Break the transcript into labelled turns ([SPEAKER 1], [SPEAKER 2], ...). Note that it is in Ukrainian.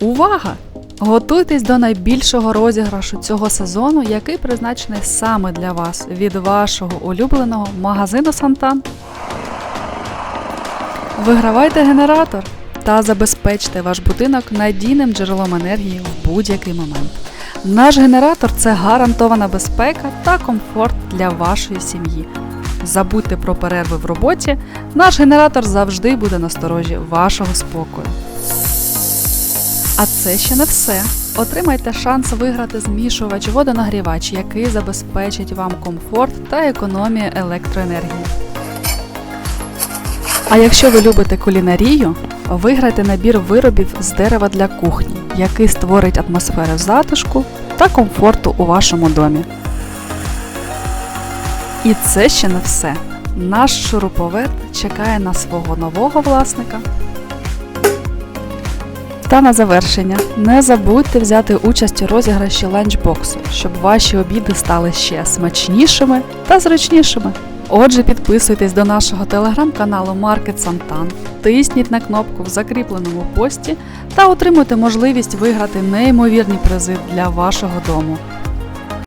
[SPEAKER 1] Увага! Готуйтесь до найбільшого розіграшу цього сезону, який призначений саме для вас від вашого улюбленого магазину Сантан. Вигравайте генератор та забезпечте ваш будинок надійним джерелом енергії в будь-який момент. Наш генератор це гарантована безпека та комфорт для вашої сім'ї. Забудьте про перерви в роботі, наш генератор завжди буде на сторожі вашого спокою. А це ще не все. Отримайте шанс виграти змішувач водонагрівач, який забезпечить вам комфорт та економію електроенергії. А якщо ви любите кулінарію, виграйте набір виробів з дерева для кухні, який створить атмосферу затишку та комфорту у вашому домі. І це ще не все. Наш шуруповерт чекає на свого нового власника. Та на завершення, не забудьте взяти участь у розіграші ланчбоксу, щоб ваші обіди стали ще смачнішими та зручнішими. Отже, підписуйтесь до нашого телеграм-каналу Market Santan, тисніть на кнопку в закріпленому пості та отримуйте можливість виграти неймовірні призи для вашого дому.